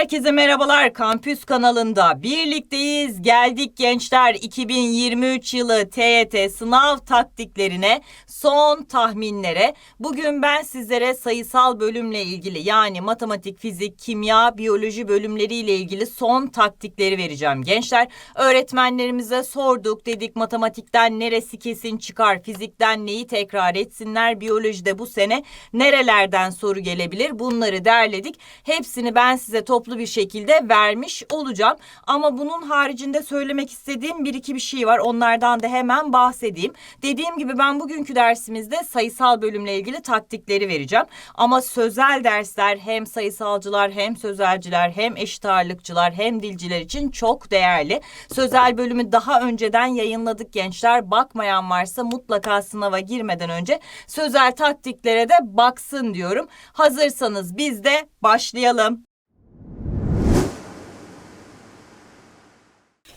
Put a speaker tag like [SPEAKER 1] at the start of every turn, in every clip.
[SPEAKER 1] Herkese merhabalar. Kampüs kanalında birlikteyiz. Geldik gençler. 2023 yılı TYT sınav taktiklerine, son tahminlere. Bugün ben sizlere sayısal bölümle ilgili yani matematik, fizik, kimya, biyoloji bölümleriyle ilgili son taktikleri vereceğim gençler. Öğretmenlerimize sorduk dedik matematikten neresi kesin çıkar, fizikten neyi tekrar etsinler, biyolojide bu sene nerelerden soru gelebilir bunları derledik. Hepsini ben size toplu bir şekilde vermiş olacağım. Ama bunun haricinde söylemek istediğim bir iki bir şey var. Onlardan da hemen bahsedeyim. Dediğim gibi ben bugünkü dersimizde sayısal bölümle ilgili taktikleri vereceğim. Ama sözel dersler hem sayısalcılar hem sözelciler hem eşit ağırlıkçılar hem dilciler için çok değerli. Sözel bölümü daha önceden yayınladık gençler. Bakmayan varsa mutlaka sınava girmeden önce sözel taktiklere de baksın diyorum. Hazırsanız biz de başlayalım.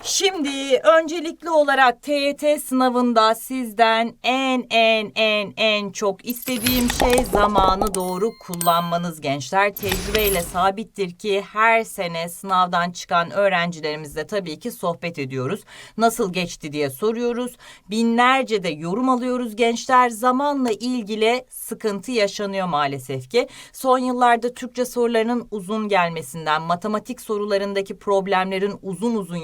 [SPEAKER 1] Şimdi öncelikli olarak TYT sınavında sizden en en en en çok istediğim şey zamanı doğru kullanmanız gençler. Tecrübeyle sabittir ki her sene sınavdan çıkan öğrencilerimizle tabii ki sohbet ediyoruz. Nasıl geçti diye soruyoruz. Binlerce de yorum alıyoruz gençler. Zamanla ilgili sıkıntı yaşanıyor maalesef ki. Son yıllarda Türkçe sorularının uzun gelmesinden, matematik sorularındaki problemlerin uzun uzun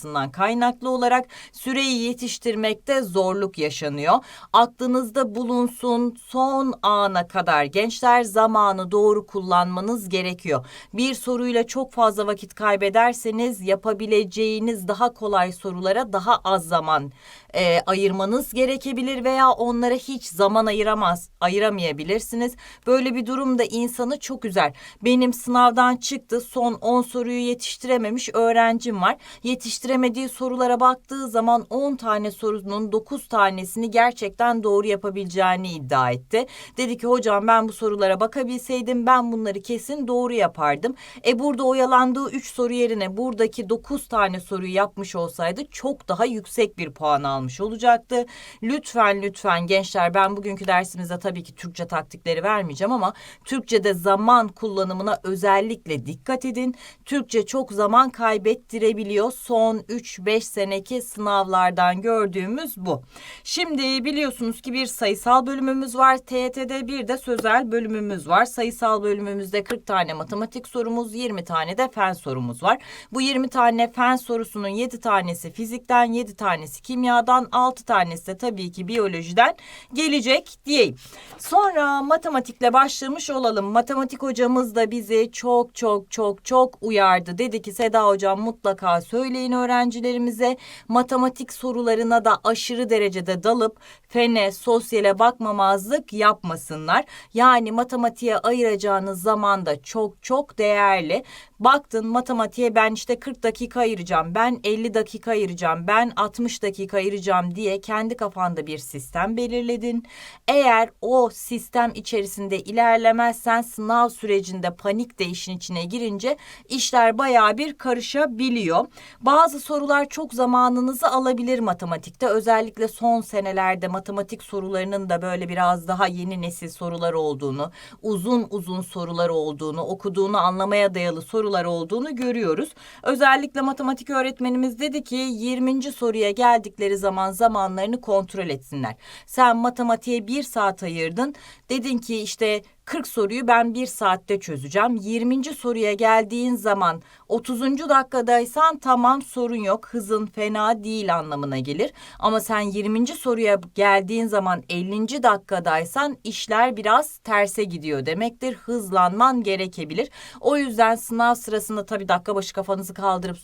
[SPEAKER 1] yazılmasından kaynaklı olarak süreyi yetiştirmekte zorluk yaşanıyor. Aklınızda bulunsun son ana kadar gençler zamanı doğru kullanmanız gerekiyor. Bir soruyla çok fazla vakit kaybederseniz yapabileceğiniz daha kolay sorulara daha az zaman e, ayırmanız gerekebilir veya onlara hiç zaman ayıramaz, ayıramayabilirsiniz. Böyle bir durumda insanı çok üzer. Benim sınavdan çıktı son 10 soruyu yetiştirememiş öğrencim var. Yetiştiremediği sorulara baktığı zaman 10 tane sorunun 9 tanesini gerçekten doğru yapabileceğini iddia etti. Dedi ki hocam ben bu sorulara bakabilseydim ben bunları kesin doğru yapardım. E burada oyalandığı 3 soru yerine buradaki 9 tane soruyu yapmış olsaydı çok daha yüksek bir puan almış olacaktı. Lütfen lütfen gençler ben bugünkü dersimizde tabii ki Türkçe taktikleri vermeyeceğim ama Türkçe'de zaman kullanımına özellikle dikkat edin. Türkçe çok zaman kaybettirebiliyor. Son 3-5 seneki sınavlardan gördüğümüz bu. Şimdi biliyorsunuz ki bir sayısal bölümümüz var. TYT'de bir de sözel bölümümüz var. Sayısal bölümümüzde 40 tane matematik sorumuz, 20 tane de fen sorumuz var. Bu 20 tane fen sorusunun 7 tanesi fizikten, 7 tanesi kimyadan, 6 tanesi de tabii ki biyolojiden gelecek diyeyim. Sonra matematikle başlamış olalım. Matematik hocamız da bizi çok çok çok çok uyardı. Dedi ki Seda hocam mutlaka söyleyin öğrencilerimize matematik sorularına da aşırı derecede dalıp fene, sosyale bakmamazlık yapmasınlar. Yani matematiğe ayıracağınız zaman da çok çok değerli. Baktın matematiğe ben işte 40 dakika ayıracağım, ben 50 dakika ayıracağım, ben 60 dakika ayıracağım diye kendi kafanda bir sistem belirledin. Eğer o sistem içerisinde ilerlemezsen sınav sürecinde panik de işin içine girince işler bayağı bir karışabiliyor. Bazı sorular çok zamanınızı alabilir matematikte. Özellikle son senelerde matematik sorularının da böyle biraz daha yeni nesil sorular olduğunu, uzun uzun sorular olduğunu, okuduğunu anlamaya dayalı sorular olduğunu görüyoruz. Özellikle matematik öğretmenimiz dedi ki 20. soruya geldikleri zaman zamanlarını kontrol etsinler. Sen matematiğe bir saat ayırdın. Dedin ki işte 40 soruyu ben bir saatte çözeceğim. 20. soruya geldiğin zaman 30. dakikadaysan tamam sorun yok. Hızın fena değil anlamına gelir. Ama sen 20. soruya geldiğin zaman 50. dakikadaysan işler biraz terse gidiyor demektir. Hızlanman gerekebilir. O yüzden sınav sırasında tabii dakika başı kafanızı kaldırıp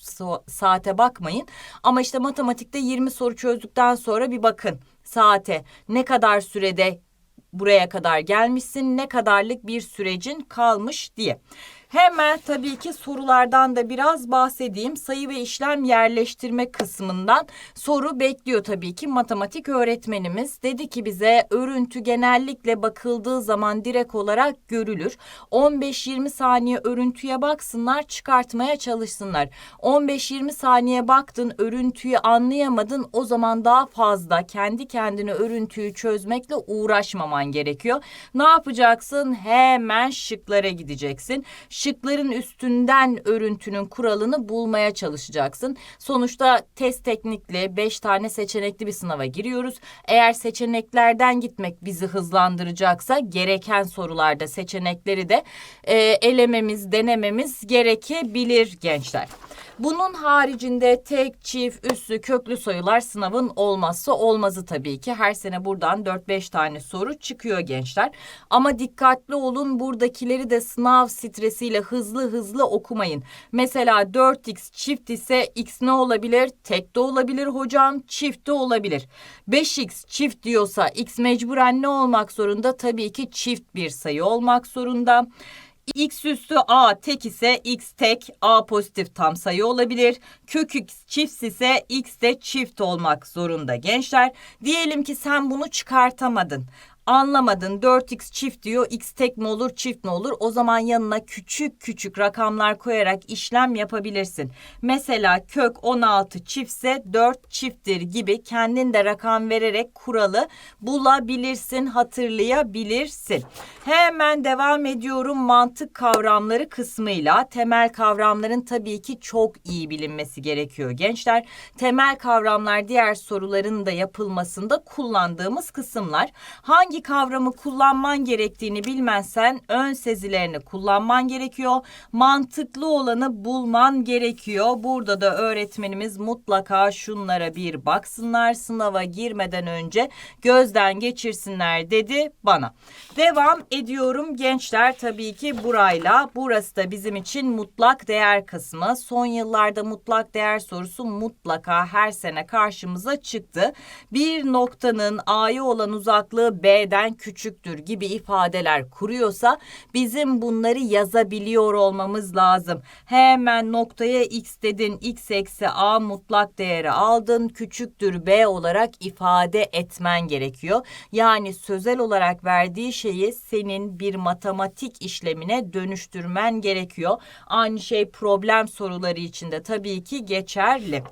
[SPEAKER 1] saate bakmayın. Ama işte matematikte 20 soru çözdükten sonra bir bakın saate ne kadar sürede buraya kadar gelmişsin ne kadarlık bir sürecin kalmış diye. Hemen tabii ki sorulardan da biraz bahsedeyim. Sayı ve işlem yerleştirme kısmından soru bekliyor tabii ki matematik öğretmenimiz. Dedi ki bize örüntü genellikle bakıldığı zaman direkt olarak görülür. 15-20 saniye örüntüye baksınlar, çıkartmaya çalışsınlar. 15-20 saniye baktın, örüntüyü anlayamadın. O zaman daha fazla kendi kendine örüntüyü çözmekle uğraşmaman gerekiyor. Ne yapacaksın? Hemen şıklara gideceksin. Şıkların üstünden örüntünün kuralını bulmaya çalışacaksın. Sonuçta test teknikli 5 tane seçenekli bir sınava giriyoruz. Eğer seçeneklerden gitmek bizi hızlandıracaksa gereken sorularda seçenekleri de e, elememiz, denememiz gerekebilir gençler. Bunun haricinde tek, çift, üslü, köklü sayılar sınavın olmazsa olmazı tabii ki. Her sene buradan 4-5 tane soru çıkıyor gençler. Ama dikkatli olun buradakileri de sınav stresiyle hızlı hızlı okumayın. Mesela 4x çift ise x ne olabilir? Tek de olabilir hocam, çift de olabilir. 5x çift diyorsa x mecburen ne olmak zorunda? Tabii ki çift bir sayı olmak zorunda. X üstü A tek ise X tek A pozitif tam sayı olabilir. Kök X çift ise X de çift olmak zorunda gençler. Diyelim ki sen bunu çıkartamadın anlamadın 4x çift diyor x tek mi olur çift mi olur o zaman yanına küçük küçük rakamlar koyarak işlem yapabilirsin. Mesela kök 16 çiftse 4 çifttir gibi kendin de rakam vererek kuralı bulabilirsin hatırlayabilirsin. Hemen devam ediyorum mantık kavramları kısmıyla temel kavramların tabii ki çok iyi bilinmesi gerekiyor gençler. Temel kavramlar diğer soruların da yapılmasında kullandığımız kısımlar. Hangi hangi kavramı kullanman gerektiğini bilmezsen ön sezilerini kullanman gerekiyor. Mantıklı olanı bulman gerekiyor. Burada da öğretmenimiz mutlaka şunlara bir baksınlar sınava girmeden önce gözden geçirsinler dedi bana. Devam ediyorum gençler tabii ki burayla. Burası da bizim için mutlak değer kısmı. Son yıllarda mutlak değer sorusu mutlaka her sene karşımıza çıktı. Bir noktanın A'ya olan uzaklığı B B'den küçüktür gibi ifadeler kuruyorsa bizim bunları yazabiliyor olmamız lazım. Hemen noktaya x dedin x eksi a mutlak değeri aldın küçüktür b olarak ifade etmen gerekiyor. Yani sözel olarak verdiği şeyi senin bir matematik işlemine dönüştürmen gerekiyor. Aynı şey problem soruları için de tabii ki geçerli.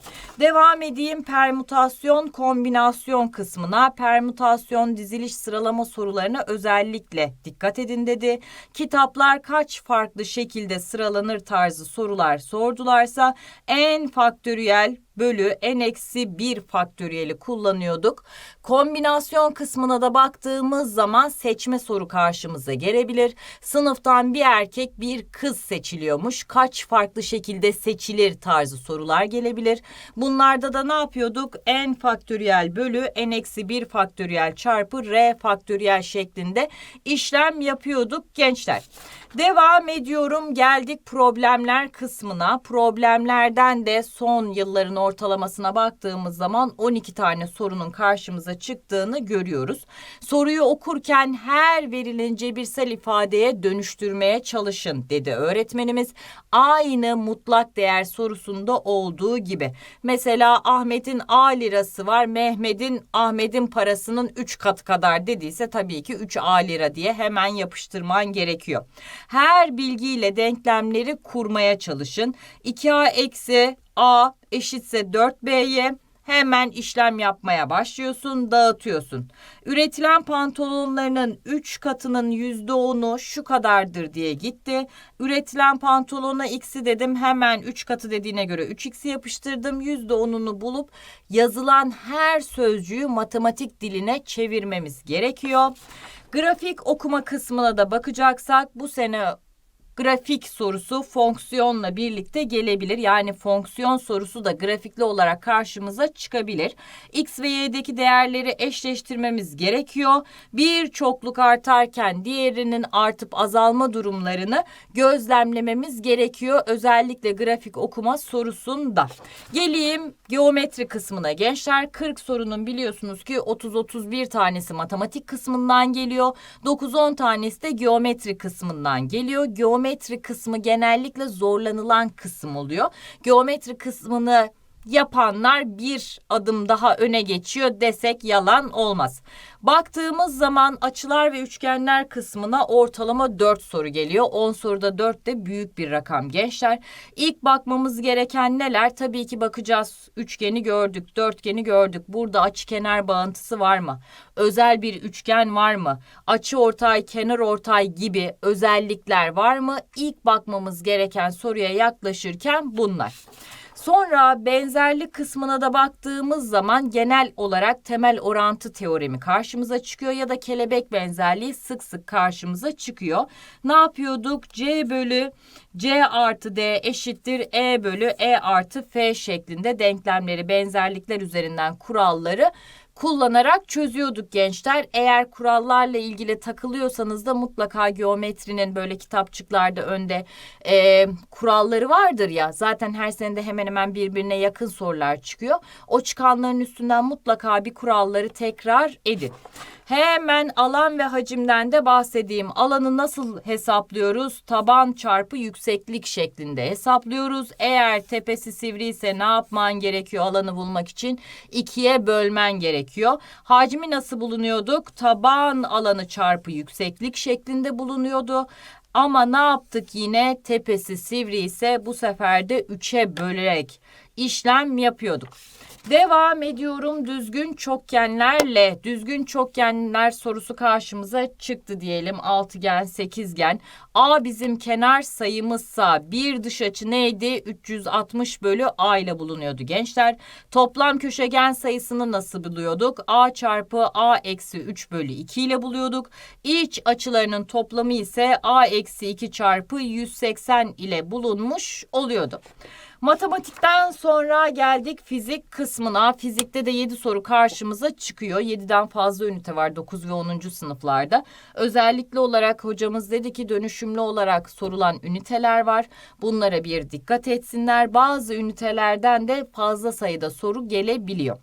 [SPEAKER 1] Devam edeyim permütasyon kombinasyon kısmına. Permütasyon diziliş sıralama sıralama sorularına özellikle dikkat edin dedi. Kitaplar kaç farklı şekilde sıralanır tarzı sorular sordularsa en faktöriyel bölü n eksi 1 faktöriyeli kullanıyorduk. Kombinasyon kısmına da baktığımız zaman seçme soru karşımıza gelebilir. Sınıftan bir erkek bir kız seçiliyormuş. Kaç farklı şekilde seçilir tarzı sorular gelebilir. Bunlarda da ne yapıyorduk? n faktöriyel bölü n eksi 1 faktöriyel çarpı r faktöriyel şeklinde işlem yapıyorduk gençler. Devam ediyorum. Geldik problemler kısmına. Problemlerden de son yılların ortalamasına baktığımız zaman 12 tane sorunun karşımıza çıktığını görüyoruz. Soruyu okurken her verilen cebirsel ifadeye dönüştürmeye çalışın dedi öğretmenimiz. Aynı mutlak değer sorusunda olduğu gibi. Mesela Ahmet'in A lirası var. Mehmet'in Ahmet'in parasının 3 katı kadar dediyse tabii ki 3 A lira diye hemen yapıştırman gerekiyor. Her bilgiyle denklemleri kurmaya çalışın. 2A eksi A eşitse 4B'ye hemen işlem yapmaya başlıyorsun, dağıtıyorsun. Üretilen pantolonlarının 3 katının %10'u şu kadardır diye gitti. Üretilen pantolona x'i dedim hemen 3 katı dediğine göre 3x'i yapıştırdım. %10'unu bulup yazılan her sözcüğü matematik diline çevirmemiz gerekiyor. Grafik okuma kısmına da bakacaksak bu sene grafik sorusu fonksiyonla birlikte gelebilir. Yani fonksiyon sorusu da grafikli olarak karşımıza çıkabilir. X ve Y'deki değerleri eşleştirmemiz gerekiyor. Bir çokluk artarken diğerinin artıp azalma durumlarını gözlemlememiz gerekiyor. Özellikle grafik okuma sorusunda. Geleyim geometri kısmına gençler. 40 sorunun biliyorsunuz ki 30-31 tanesi matematik kısmından geliyor. 9-10 tanesi de geometri kısmından geliyor. Geometri kısmı genellikle zorlanılan kısım oluyor. Geometri kısmını yapanlar bir adım daha öne geçiyor desek yalan olmaz. Baktığımız zaman açılar ve üçgenler kısmına ortalama 4 soru geliyor. 10 soruda 4 de büyük bir rakam gençler. İlk bakmamız gereken neler? Tabii ki bakacağız. Üçgeni gördük, dörtgeni gördük. Burada açı kenar bağıntısı var mı? Özel bir üçgen var mı? Açı ortay, kenar ortay gibi özellikler var mı? İlk bakmamız gereken soruya yaklaşırken bunlar. Sonra benzerlik kısmına da baktığımız zaman genel olarak temel orantı teoremi karşımıza çıkıyor ya da kelebek benzerliği sık sık karşımıza çıkıyor. Ne yapıyorduk? C bölü C artı D eşittir E bölü E artı F şeklinde denklemleri benzerlikler üzerinden kuralları kullanarak çözüyorduk gençler. Eğer kurallarla ilgili takılıyorsanız da mutlaka geometrinin böyle kitapçıklarda önde e, kuralları vardır ya. Zaten her senede hemen hemen birbirine yakın sorular çıkıyor. O çıkanların üstünden mutlaka bir kuralları tekrar edin. Hemen alan ve hacimden de bahsedeyim. Alanı nasıl hesaplıyoruz? Taban çarpı yükseklik şeklinde hesaplıyoruz. Eğer tepesi sivri ise ne yapman gerekiyor alanı bulmak için? İkiye bölmen gerekiyor. Hacmi nasıl bulunuyorduk? Taban alanı çarpı yükseklik şeklinde bulunuyordu. Ama ne yaptık yine? Tepesi sivri ise bu sefer de üçe bölerek işlem yapıyorduk. Devam ediyorum düzgün çokgenlerle. Düzgün çokgenler sorusu karşımıza çıktı diyelim. Altıgen, sekizgen. A bizim kenar sayımızsa bir dış açı neydi? 360 bölü A ile bulunuyordu gençler. Toplam köşegen sayısını nasıl buluyorduk? A çarpı A eksi 3 bölü 2 ile buluyorduk. İç açılarının toplamı ise A eksi 2 çarpı 180 ile bulunmuş oluyordu. Matematikten sonra geldik fizik kısmına. Fizikte de 7 soru karşımıza çıkıyor. 7'den fazla ünite var 9 ve 10. sınıflarda. Özellikle olarak hocamız dedi ki dönüşümlü olarak sorulan üniteler var. Bunlara bir dikkat etsinler. Bazı ünitelerden de fazla sayıda soru gelebiliyor.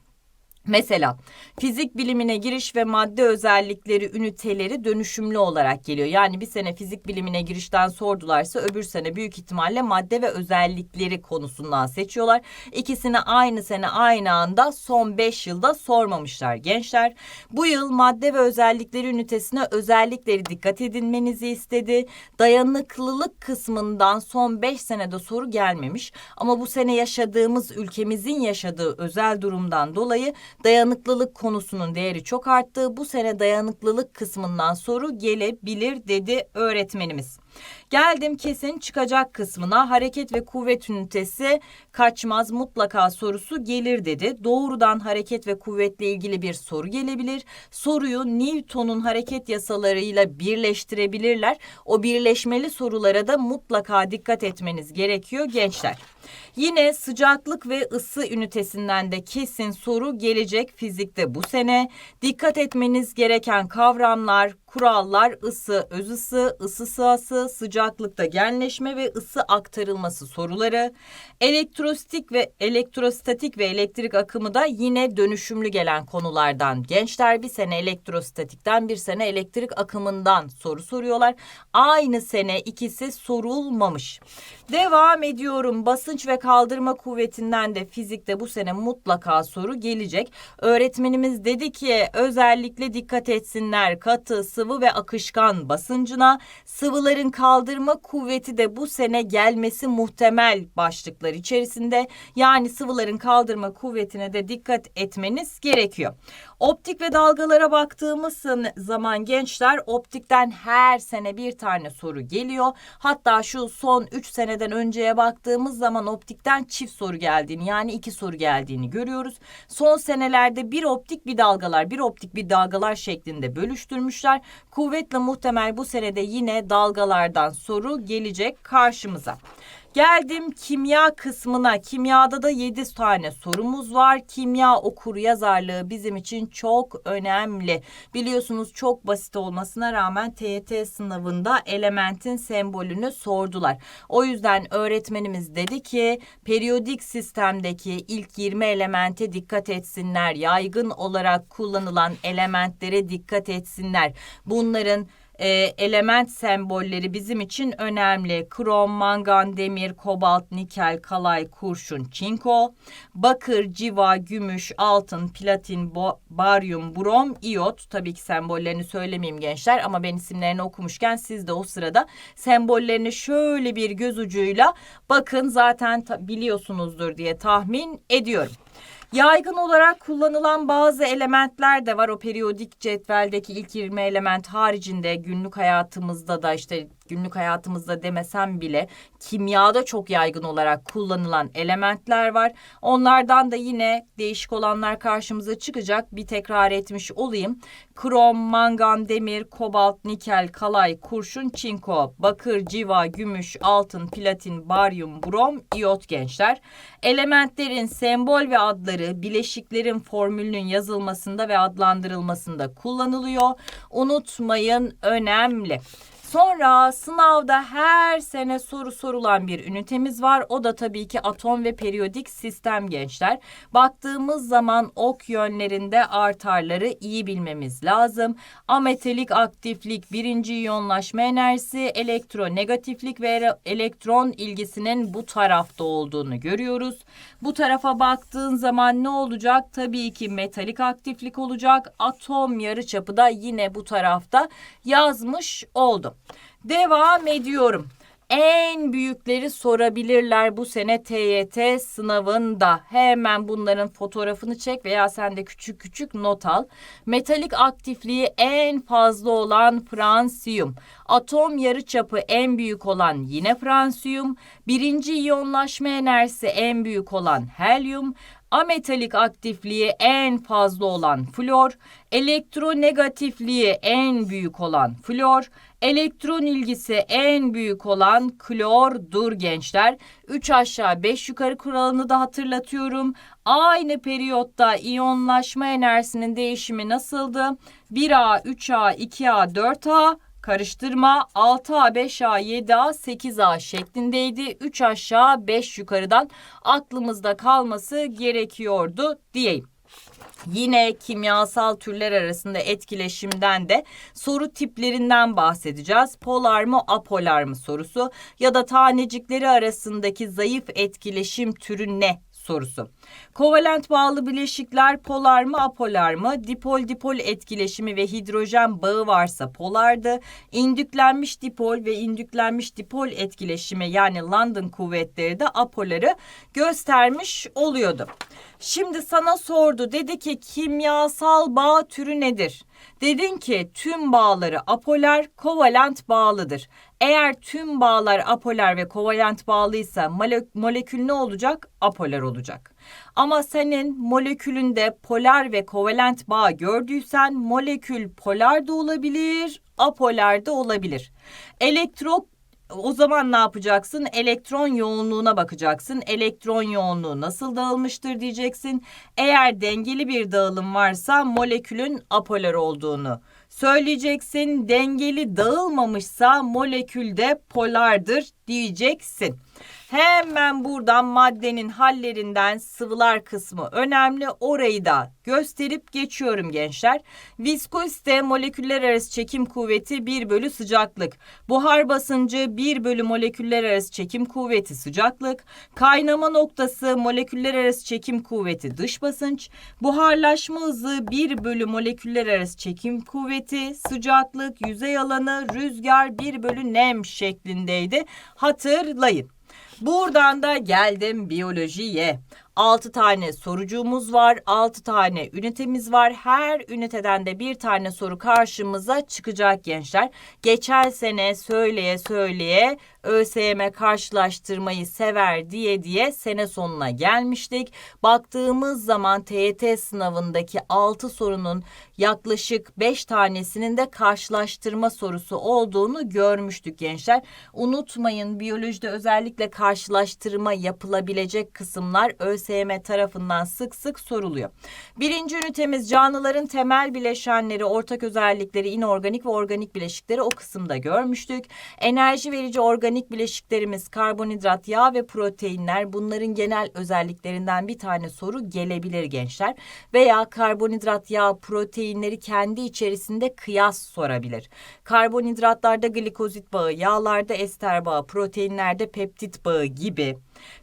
[SPEAKER 1] Mesela fizik bilimine giriş ve madde özellikleri üniteleri dönüşümlü olarak geliyor. Yani bir sene fizik bilimine girişten sordularsa öbür sene büyük ihtimalle madde ve özellikleri konusundan seçiyorlar. İkisini aynı sene aynı anda son 5 yılda sormamışlar gençler. Bu yıl madde ve özellikleri ünitesine özellikleri dikkat edinmenizi istedi. Dayanıklılık kısmından son 5 senede soru gelmemiş. Ama bu sene yaşadığımız ülkemizin yaşadığı özel durumdan dolayı dayanıklılık konusunun değeri çok arttı. Bu sene dayanıklılık kısmından soru gelebilir dedi öğretmenimiz. Geldim kesin çıkacak kısmına hareket ve kuvvet ünitesi kaçmaz mutlaka sorusu gelir dedi. Doğrudan hareket ve kuvvetle ilgili bir soru gelebilir. Soruyu Newton'un hareket yasalarıyla birleştirebilirler. O birleşmeli sorulara da mutlaka dikkat etmeniz gerekiyor gençler. Yine sıcaklık ve ısı ünitesinden de kesin soru gelecek fizikte bu sene. Dikkat etmeniz gereken kavramlar, kurallar, ısı, öz ısı, ısı sığası, sıcaklıkta genleşme ve ısı aktarılması soruları. Elektrostatik ve elektrostatik ve elektrik akımı da yine dönüşümlü gelen konulardan. Gençler bir sene elektrostatikten bir sene elektrik akımından soru soruyorlar. Aynı sene ikisi sorulmamış. Devam ediyorum. Basınç ve kaldırma kuvvetinden de fizikte bu sene mutlaka soru gelecek. Öğretmenimiz dedi ki özellikle dikkat etsinler katı, sıvı ve akışkan basıncına. Sıvıların kaldırma kuvveti de bu sene gelmesi muhtemel başlıklar içerisinde. Yani sıvıların kaldırma kuvvetine de dikkat etmeniz gerekiyor. Optik ve dalgalara baktığımız zaman gençler optikten her sene bir tane soru geliyor. Hatta şu son 3 seneden önceye baktığımız zaman optikten çift soru geldiğini yani iki soru geldiğini görüyoruz. Son senelerde bir optik bir dalgalar bir optik bir dalgalar şeklinde bölüştürmüşler. Kuvvetle muhtemel bu senede yine dalgalardan soru gelecek karşımıza. Geldim kimya kısmına. Kimyada da 7 tane sorumuz var. Kimya okur yazarlığı bizim için çok önemli. Biliyorsunuz çok basit olmasına rağmen TYT sınavında elementin sembolünü sordular. O yüzden öğretmenimiz dedi ki periyodik sistemdeki ilk 20 elemente dikkat etsinler. Yaygın olarak kullanılan elementlere dikkat etsinler. Bunların e, element sembolleri bizim için önemli. Krom, mangan, demir, kobalt, nikel, kalay, kurşun, çinko, bakır, civa, gümüş, altın, platin, bo- baryum, brom, iyot. Tabii ki sembollerini söylemeyeyim gençler ama ben isimlerini okumuşken siz de o sırada sembollerini şöyle bir göz ucuyla bakın zaten biliyorsunuzdur diye tahmin ediyorum. Yaygın olarak kullanılan bazı elementler de var. O periyodik cetveldeki ilk 20 element haricinde günlük hayatımızda da işte günlük hayatımızda demesem bile kimyada çok yaygın olarak kullanılan elementler var. Onlardan da yine değişik olanlar karşımıza çıkacak. Bir tekrar etmiş olayım. Krom, mangan, demir, kobalt, nikel, kalay, kurşun, çinko, bakır, civa, gümüş, altın, platin, baryum, brom, iyot gençler. Elementlerin sembol ve adları bileşiklerin formülünün yazılmasında ve adlandırılmasında kullanılıyor. Unutmayın önemli. Sonra sınavda her sene soru sorulan bir ünitemiz var. O da tabii ki atom ve periyodik sistem gençler. Baktığımız zaman ok yönlerinde artarları iyi bilmemiz lazım. Ametalik aktiflik, birinci iyonlaşma enerjisi, elektronegatiflik ve ele- elektron ilgisinin bu tarafta olduğunu görüyoruz. Bu tarafa baktığın zaman ne olacak? Tabii ki metalik aktiflik olacak. Atom yarıçapı da yine bu tarafta yazmış oldum. Devam ediyorum. En büyükleri sorabilirler bu sene TYT sınavında. Hemen bunların fotoğrafını çek veya sen de küçük küçük not al. Metalik aktifliği en fazla olan fransiyum. Atom yarıçapı en büyük olan yine fransiyum. Birinci iyonlaşma enerjisi en büyük olan helyum. Ametalik aktifliği en fazla olan flor, elektronegatifliği en büyük olan flor, elektron ilgisi en büyük olan klordur gençler. 3 aşağı 5 yukarı kuralını da hatırlatıyorum. Aynı periyotta iyonlaşma enerjisinin değişimi nasıldı? 1A, 3A, 2A, 4A karıştırma 6A, 5A, 7A, 8A şeklindeydi. 3 aşağı 5 yukarıdan aklımızda kalması gerekiyordu diyeyim. Yine kimyasal türler arasında etkileşimden de soru tiplerinden bahsedeceğiz. Polar mı apolar mı sorusu ya da tanecikleri arasındaki zayıf etkileşim türü ne sorusu. Kovalent bağlı bileşikler polar mı apolar mı? Dipol dipol etkileşimi ve hidrojen bağı varsa polardı. İndüklenmiş dipol ve indüklenmiş dipol etkileşimi yani London kuvvetleri de apoları göstermiş oluyordu. Şimdi sana sordu dedi ki kimyasal bağ türü nedir? Dedin ki tüm bağları apolar, kovalent bağlıdır. Eğer tüm bağlar apolar ve kovalent bağlıysa mole- molekül ne olacak? Apolar olacak. Ama senin molekülünde polar ve kovalent bağ gördüysen molekül polar da olabilir, apolar da olabilir. Elektro o zaman ne yapacaksın? Elektron yoğunluğuna bakacaksın. Elektron yoğunluğu nasıl dağılmıştır diyeceksin. Eğer dengeli bir dağılım varsa molekülün apolar olduğunu söyleyeceksin. Dengeli dağılmamışsa molekül de polardır diyeceksin. Hemen buradan maddenin hallerinden sıvılar kısmı önemli. Orayı da gösterip geçiyorum gençler. Viskozite moleküller arası çekim kuvveti 1 bölü sıcaklık. Buhar basıncı 1 bölü moleküller arası çekim kuvveti sıcaklık. Kaynama noktası moleküller arası çekim kuvveti dış basınç. Buharlaşma hızı 1 bölü moleküller arası çekim kuvveti sıcaklık. Yüzey alanı rüzgar 1 bölü nem şeklindeydi. Hatırlayın. Buradan da geldim biyolojiye. 6 tane sorucuğumuz var. 6 tane ünitemiz var. Her üniteden de bir tane soru karşımıza çıkacak gençler. Geçen sene söyleye söyleye ÖSYM karşılaştırmayı sever diye diye sene sonuna gelmiştik. Baktığımız zaman TYT sınavındaki 6 sorunun yaklaşık 5 tanesinin de karşılaştırma sorusu olduğunu görmüştük gençler. Unutmayın biyolojide özellikle karşılaştırma yapılabilecek kısımlar ÖSYM tarafından sık sık soruluyor. Birinci ünitemiz canlıların temel bileşenleri, ortak özellikleri, inorganik ve organik bileşikleri o kısımda görmüştük. Enerji verici organik bileşiklerimiz karbonhidrat, yağ ve proteinler. Bunların genel özelliklerinden bir tane soru gelebilir gençler. Veya karbonhidrat, yağ, protein proteinleri kendi içerisinde kıyas sorabilir. Karbonhidratlarda glikozit bağı, yağlarda ester bağı, proteinlerde peptit bağı gibi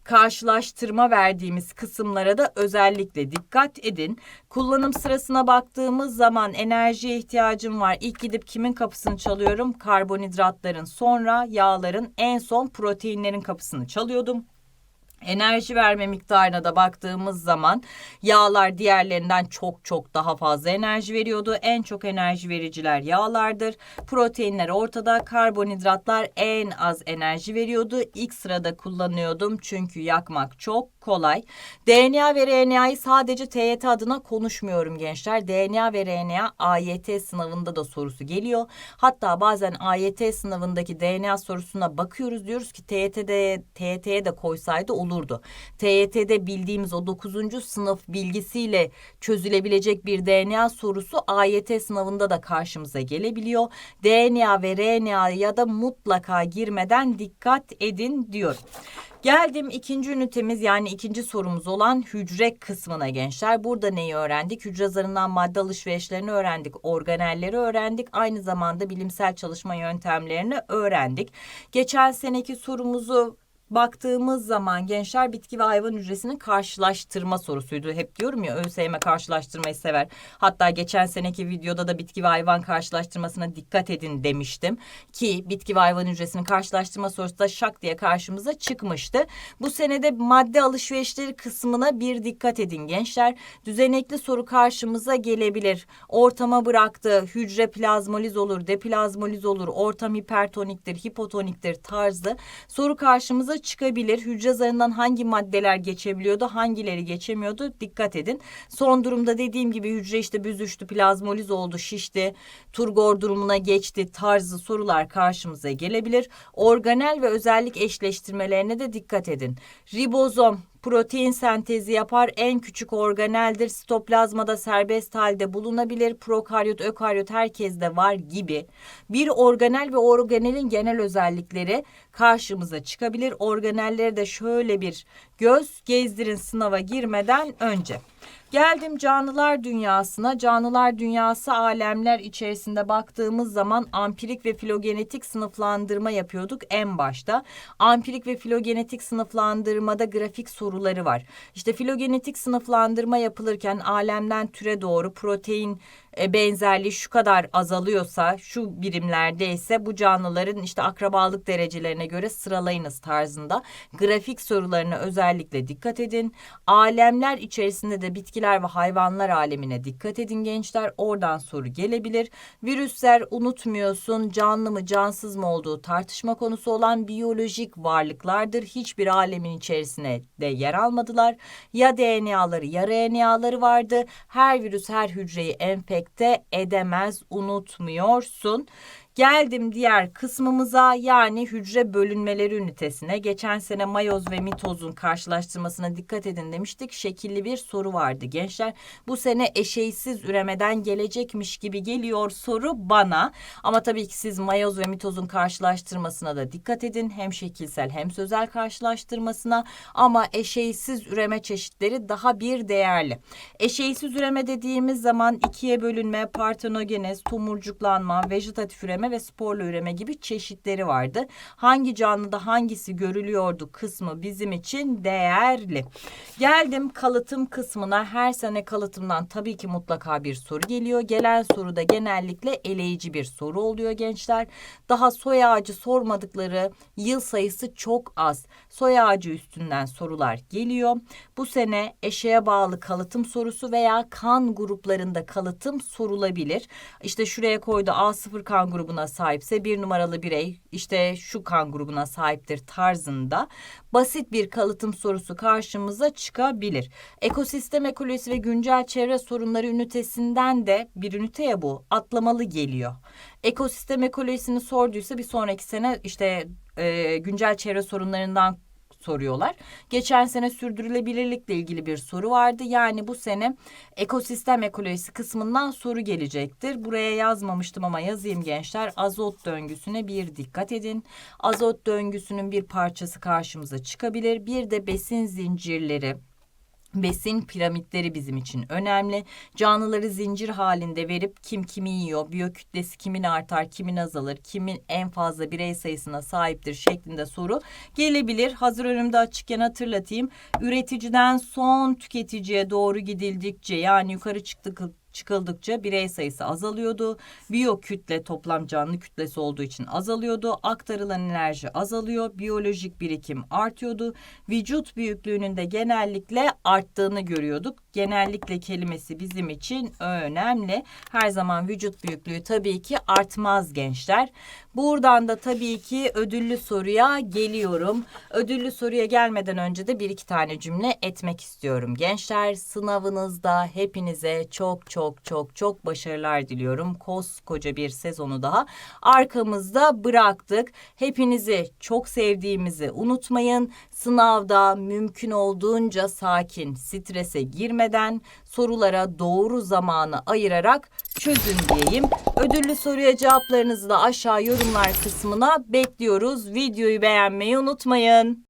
[SPEAKER 1] karşılaştırma verdiğimiz kısımlara da özellikle dikkat edin. Kullanım sırasına baktığımız zaman enerjiye ihtiyacım var. İlk gidip kimin kapısını çalıyorum? Karbonhidratların, sonra yağların, en son proteinlerin kapısını çalıyordum. Enerji verme miktarına da baktığımız zaman yağlar diğerlerinden çok çok daha fazla enerji veriyordu. En çok enerji vericiler yağlardır. Proteinler ortada, karbonhidratlar en az enerji veriyordu. İlk sırada kullanıyordum çünkü yakmak çok kolay. DNA ve RNA'yı sadece TYT adına konuşmuyorum gençler. DNA ve RNA AYT sınavında da sorusu geliyor. Hatta bazen AYT sınavındaki DNA sorusuna bakıyoruz diyoruz ki TYT'de TYT'ye de koysaydı olurdu. TYT'de bildiğimiz o 9. sınıf bilgisiyle çözülebilecek bir DNA sorusu AYT sınavında da karşımıza gelebiliyor. DNA ve RNA'ya da mutlaka girmeden dikkat edin diyorum. Geldim ikinci ünitemiz yani ikinci sorumuz olan hücre kısmına gençler. Burada neyi öğrendik? Hücre zarından madde alışverişlerini öğrendik. Organelleri öğrendik. Aynı zamanda bilimsel çalışma yöntemlerini öğrendik. Geçen seneki sorumuzu baktığımız zaman gençler bitki ve hayvan hücresinin karşılaştırma sorusuydu. Hep diyorum ya ÖSYM karşılaştırmayı sever. Hatta geçen seneki videoda da bitki ve hayvan karşılaştırmasına dikkat edin demiştim. Ki bitki ve hayvan hücresinin karşılaştırma sorusu da şak diye karşımıza çıkmıştı. Bu senede madde alışverişleri kısmına bir dikkat edin gençler. Düzenekli soru karşımıza gelebilir. Ortama bıraktı. Hücre plazmoliz olur, deplazmoliz olur, ortam hipertoniktir, hipotoniktir tarzı soru karşımıza çıkabilir. Hücre zarından hangi maddeler geçebiliyordu, hangileri geçemiyordu dikkat edin. Son durumda dediğim gibi hücre işte büzüştü, plazmoliz oldu, şişti, turgor durumuna geçti tarzı sorular karşımıza gelebilir. Organel ve özellik eşleştirmelerine de dikkat edin. Ribozom protein sentezi yapar. En küçük organeldir. Sitoplazmada serbest halde bulunabilir. Prokaryot, ökaryot herkeste var gibi. Bir organel ve organelin genel özellikleri karşımıza çıkabilir. Organelleri de şöyle bir göz gezdirin sınava girmeden önce. Geldim canlılar dünyasına. Canlılar dünyası alemler içerisinde baktığımız zaman ampirik ve filogenetik sınıflandırma yapıyorduk en başta. Ampirik ve filogenetik sınıflandırmada grafik soruları var. İşte filogenetik sınıflandırma yapılırken alemden türe doğru protein benzerliği şu kadar azalıyorsa, şu birimlerde ise bu canlıların işte akrabalık derecelerine göre sıralayınız tarzında grafik sorularına özellikle dikkat edin. Alemler içerisinde de bitkiler ve hayvanlar alemine dikkat edin gençler. Oradan soru gelebilir. Virüsler unutmuyorsun canlı mı cansız mı olduğu tartışma konusu olan biyolojik varlıklardır. Hiçbir alemin içerisine de yer almadılar. Ya DNA'ları ya RNA'ları vardı. Her virüs her hücreyi enfekte edemez unutmuyorsun. Geldim diğer kısmımıza yani hücre bölünmeleri ünitesine. Geçen sene mayoz ve mitozun karşılaştırmasına dikkat edin demiştik. Şekilli bir soru vardı gençler. Bu sene eşeğsiz üremeden gelecekmiş gibi geliyor soru bana. Ama tabii ki siz mayoz ve mitozun karşılaştırmasına da dikkat edin. Hem şekilsel hem sözel karşılaştırmasına. Ama eşeğsiz üreme çeşitleri daha bir değerli. Eşeğsiz üreme dediğimiz zaman ikiye bölünme, partenogenez, tomurcuklanma, vejetatif üreme ve sporlu üreme gibi çeşitleri vardı. Hangi canlıda hangisi görülüyordu kısmı bizim için değerli. Geldim kalıtım kısmına. Her sene kalıtımdan tabii ki mutlaka bir soru geliyor. Gelen soru da genellikle eleyici bir soru oluyor gençler. Daha soy ağacı sormadıkları yıl sayısı çok az. Soy ağacı üstünden sorular geliyor. Bu sene eşeğe bağlı kalıtım sorusu veya kan gruplarında kalıtım sorulabilir. İşte şuraya koydu A0 kan grubuna sahipse bir numaralı birey işte şu kan grubuna sahiptir tarzında basit bir kalıtım sorusu karşımıza çıkabilir. Ekosistem ekolojisi ve güncel çevre sorunları ünitesinden de bir üniteye bu atlamalı geliyor. Ekosistem ekolojisini sorduysa bir sonraki sene işte e, güncel çevre sorunlarından soruyorlar. Geçen sene sürdürülebilirlikle ilgili bir soru vardı. Yani bu sene ekosistem ekolojisi kısmından soru gelecektir. Buraya yazmamıştım ama yazayım gençler. Azot döngüsüne bir dikkat edin. Azot döngüsünün bir parçası karşımıza çıkabilir. Bir de besin zincirleri Besin piramitleri bizim için önemli. Canlıları zincir halinde verip kim kimi yiyor, biyokütlesi kimin artar, kimin azalır, kimin en fazla birey sayısına sahiptir şeklinde soru gelebilir. Hazır önümde açıkken hatırlatayım. Üreticiden son tüketiciye doğru gidildikçe yani yukarı çıktık çıkıldıkça birey sayısı azalıyordu. Biyo kütle toplam canlı kütlesi olduğu için azalıyordu. Aktarılan enerji azalıyor. Biyolojik birikim artıyordu. Vücut büyüklüğünün de genellikle arttığını görüyorduk. Genellikle kelimesi bizim için önemli. Her zaman vücut büyüklüğü tabii ki artmaz gençler. Buradan da tabii ki ödüllü soruya geliyorum. Ödüllü soruya gelmeden önce de bir iki tane cümle etmek istiyorum. Gençler sınavınızda hepinize çok çok çok çok başarılar diliyorum. Koskoca bir sezonu daha arkamızda bıraktık. Hepinizi çok sevdiğimizi unutmayın. Sınavda mümkün olduğunca sakin, strese girmeden sorulara doğru zamanı ayırarak çözün diyeyim. Ödüllü soruya cevaplarınızı da aşağı yorumlar kısmına bekliyoruz. Videoyu beğenmeyi unutmayın.